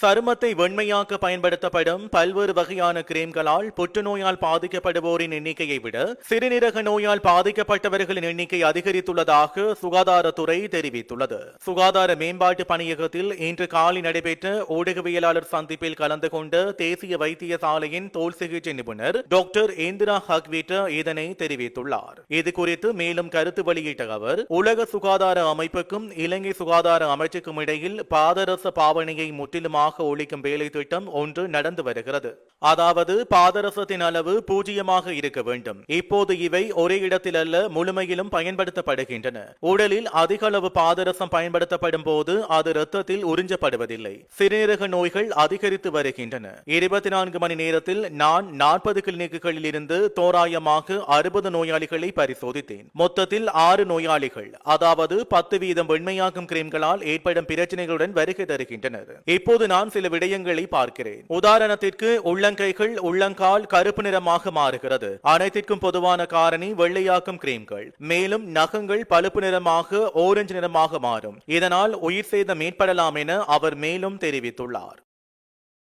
சருமத்தை வெண்மையாக்க பயன்படுத்தப்படும் பல்வேறு வகையான கிரீம்களால் புற்றுநோயால் பாதிக்கப்படுவோரின் எண்ணிக்கையை விட சிறுநீரக நோயால் பாதிக்கப்பட்டவர்களின் எண்ணிக்கை அதிகரித்துள்ளதாக சுகாதாரத்துறை தெரிவித்துள்ளது. சுகாதார மேம்பாட்டு பணியகத்தில் இன்று காலை நடைபெற்ற ஊடகவியலாளர் சந்திப்பில் கலந்து கொண்ட தேசிய வைத்தியசாலையின் தோல் சிகிச்சை நிபுணர் டாக்டர் இந்திரா ஹக்வீட்டர் இதனை தெரிவித்துள்ளார். இது குறித்து மேலும் கருத்து வெளியிட்ட அவர் உலக சுகாதார அமைப்புக்கும் இலங்கை சுகாதார அமைச்சுக்கும் இடையில் பாதரச பாவனையை முற்றிலுமாக ஒழிக்கும் வேலை திட்டம் ஒன்று நடந்து வருகிறது. அதாவது பாதரசத்தின் அளவு பூஜ்ஜியமாக இருக்க வேண்டும். இப்போது இவை ஒரே இடத்தில் அல்ல முழுமையிலும் பயன்படுத்தப்படுகின்றன. உடலில் அதிக அளவு பாதரசம் பயன்படுத்தப்படும் போது அது இரத்தத்தில் உறிஞ்சப்படுவதில்லை. சிறுநீரக நோய்கள் அதிகரித்து வருகின்றன. இருபத்தி நான்கு மணி நேரத்தில் நான் நாற்பது கிளினிக்குகளில் இருந்து தோராயமாக அறுபது நோயாளிகளை பரிசோதித்தேன். மொத்தத்தில் ஆறு நோயாளிகள் அதாவது பத்து வீதம் வெண்மையாகும் கிரீம்களால் ஏற்படும் பிரச்சனைகளுடன் வருகை தருகின்றனர். இப்போது நான் நான் சில விடயங்களை பார்க்கிறேன். உதாரணத்திற்கு உள்ளங்கைகள் உள்ளங்கால் கருப்பு நிறமாக மாறுகிறது. அனைத்திற்கும் பொதுவான காரணி வெள்ளையாக்கும் கிரீம்கள். மேலும் நகங்கள் பழுப்பு நிறமாக ஓரஞ்சு நிறமாக மாறும். இதனால் உயிர் சேதம் ஏற்படலாம் என அவர் மேலும் தெரிவித்துள்ளார்.